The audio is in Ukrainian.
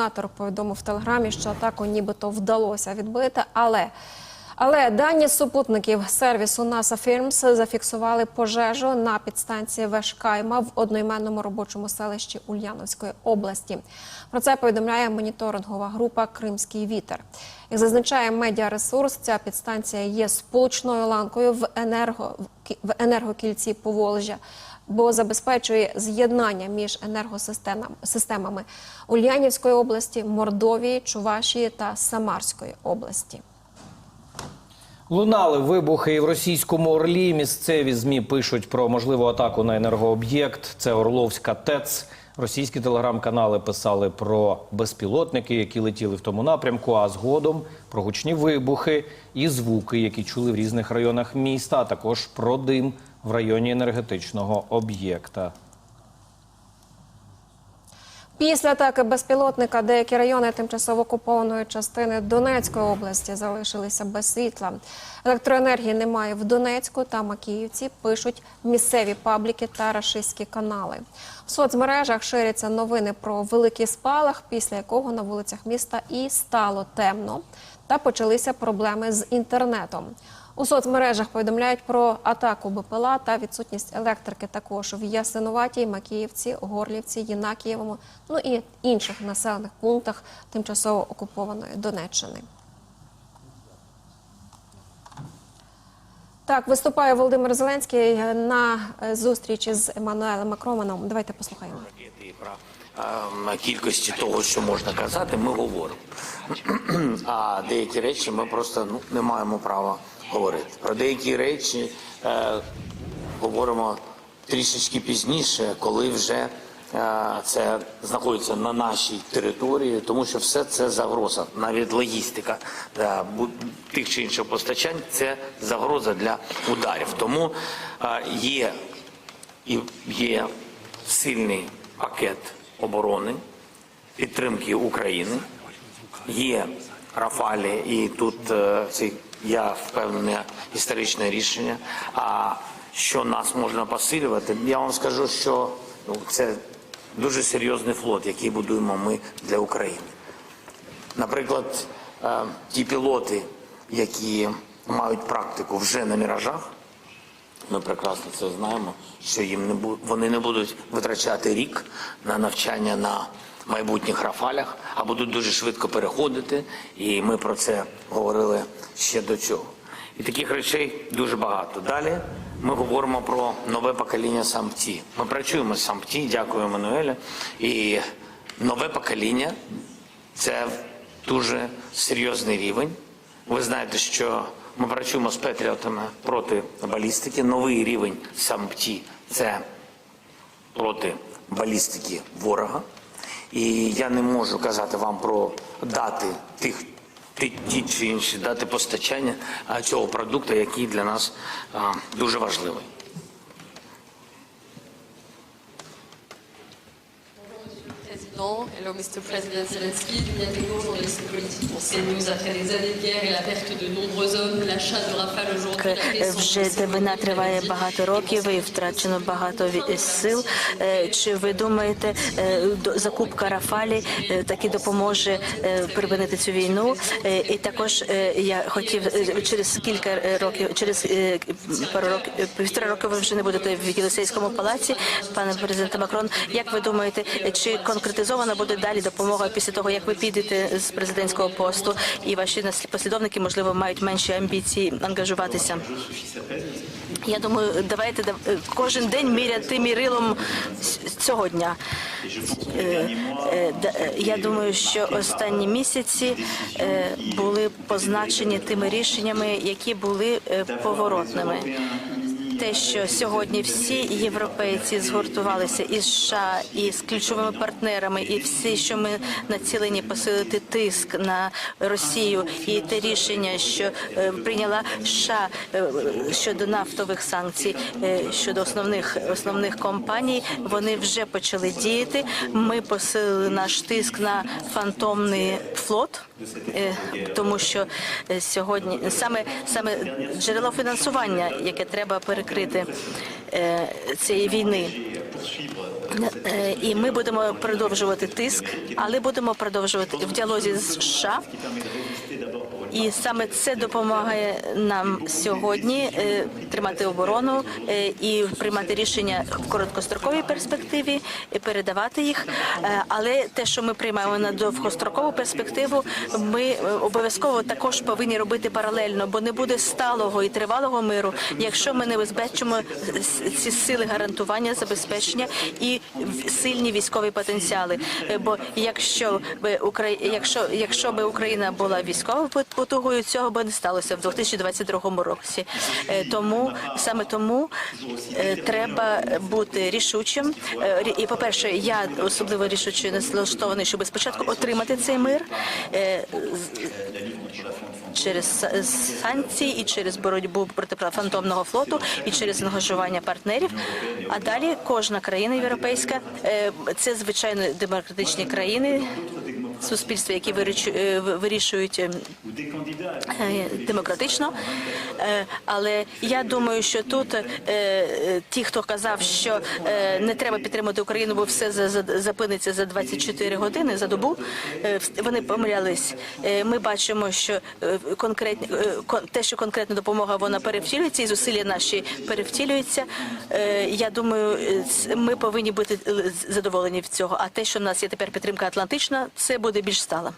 Губернатор повідомив в телеграмі, що атаку нібито вдалося відбити, але але дані супутників сервісу NASA Films зафіксували пожежу на підстанції Вешкайма в одноіменному робочому селищі Ульяновської області. Про це повідомляє моніторингова група Кримський вітер. Як зазначає медіаресурс, ця підстанція є сполучною ланкою в енерго в енергокільці Поволжя бо забезпечує з'єднання між енергосистемами Ульянівської області, Мордовії, Чувашії та Самарської області. Лунали вибухи і в російському Орлі. Місцеві змі пишуть про можливу атаку на енергооб'єкт. Це Орловська ТЕЦ. Російські телеграм-канали писали про безпілотники, які летіли в тому напрямку. А згодом про гучні вибухи і звуки, які чули в різних районах міста, а також про дим в районі енергетичного об'єкта. Після атаки безпілотника деякі райони тимчасово окупованої частини Донецької області залишилися без світла. Електроенергії немає в Донецьку та Макіївці. Пишуть місцеві пабліки та рашистські канали. В соцмережах ширяться новини про великий спалах, після якого на вулицях міста і стало темно, та почалися проблеми з інтернетом. У соцмережах повідомляють про атаку БПЛА та відсутність електрики також в Ясинуватій, Макіївці, Горлівці, Єнакієвому, ну і інших населених пунктах тимчасово окупованої Донеччини. Так, виступає Володимир Зеленський на зустрічі з Еммануелем Макроном. Давайте послухаємо. І е, кількості того, що можна казати, ми говоримо. А деякі речі ми просто ну, не маємо права говорити. Про деякі речі е, говоримо трішечки пізніше, коли вже е, це знаходиться на нашій території, тому що все це загроза, навіть логістика е, тих чи інших постачань це загроза для ударів. Тому е, є і є сильний пакет оборони, підтримки України. Є Рафалі, і тут е, це я впевнений історичне рішення. А що нас можна посилювати? Я вам скажу, що ну, це дуже серйозний флот, який будуємо ми для України. Наприклад, е, ті пілоти, які мають практику вже на міражах, ми прекрасно це знаємо, що їм не бу- вони не будуть витрачати рік на навчання на майбутніх рафалях, а будуть дуже швидко переходити. І ми про це говорили ще до цього. І таких речей дуже багато. Далі ми говоримо про нове покоління самці. Ми працюємо з самці, дякую Еммануелю. І нове покоління це дуже серйозний рівень. Ви знаєте, що ми працюємо з Петріотами проти балістики. Новий рівень сампті це проти балістики ворога. І я не можу казати вам про дати тих ті, чи інші дати постачання цього продукту, який для нас дуже важливий. Président, hello Mr. President Zelensky, Dunia Tego, journaliste politique pour CNews. Après des années de guerre et la perte de nombreux hommes, l'achat de Rafale aujourd'hui, Вже війна триває багато років і втрачено багато сил. Е, Чи ви думаєте, е, закупка Рафалі е, таки допоможе е, припинити цю війну? Е, І також е, я хотів е, через кілька е, років, через е, пару років, е, півтора роки ви вже не будете в Єлисейському палаці, пане президенте Макрон. Як ви думаєте, чи конкретизована буде далі допомога після того, як ви підете з президентського посту, і ваші послідовники можливо мають менші амбіції ангажуватися? Я думаю, давайте дав- е, кожен день міряти мірилом цього дня. Е, е, Я думаю, що останні місяці були позначені тими рішеннями, які були поворотними. Те, що сьогодні всі європейці згуртувалися із США і з ключовими партнерами, і всі, що ми націлені посилити тиск на Росію, і те рішення, що е, прийняла США е, щодо нафтових санкцій е, щодо основних основних компаній, вони вже почали діяти. Ми посилили наш тиск на фантомний флот, тому що сьогодні саме саме джерело фінансування, яке треба перекрити е, цієї війни. Е, І ми будемо продовжувати тиск, але будемо продовжувати в діалозі з США. І саме це допомагає нам сьогодні е, тримати оборону е, і приймати рішення в короткостроковій перспективі, і передавати їх. Але те, що ми приймаємо на довгострокову перспективу, ми обов'язково також повинні робити паралельно, бо не буде сталого і тривалого миру, якщо ми не забезпечимо ці сили гарантування, забезпечення і сильні військові потенціали. Е, Бо якщо би Украї... якщо, якщо би Україна була військовою потугою, цього би не сталося в 2022 році. Е, Тому саме тому е, треба бути рішучим. Рі- І по перше, я особливо рішуче налаштований, щоб спочатку отримати цей мир. Через санкції і через боротьбу проти фантомного флоту, і через ангажування партнерів. А далі кожна країна європейська е, це звичайно демократичні країни. Суспільства, які е, вирішують ем, е, демократично, але я думаю, що тут е, е, ті, хто казав, що е, не треба підтримати Україну, бо все за- за- запиниться за 24 години за добу. е, Вони помилялись. Е, Ми бачимо, що е, конкретні е, те, що конкретна допомога вона перевтілюється, і зусилля наші перевтілюються. Е, Я думаю, е, ми повинні бути е, задоволені від цього. А те, що в нас є тепер підтримка Атлантична, це буде більш стала.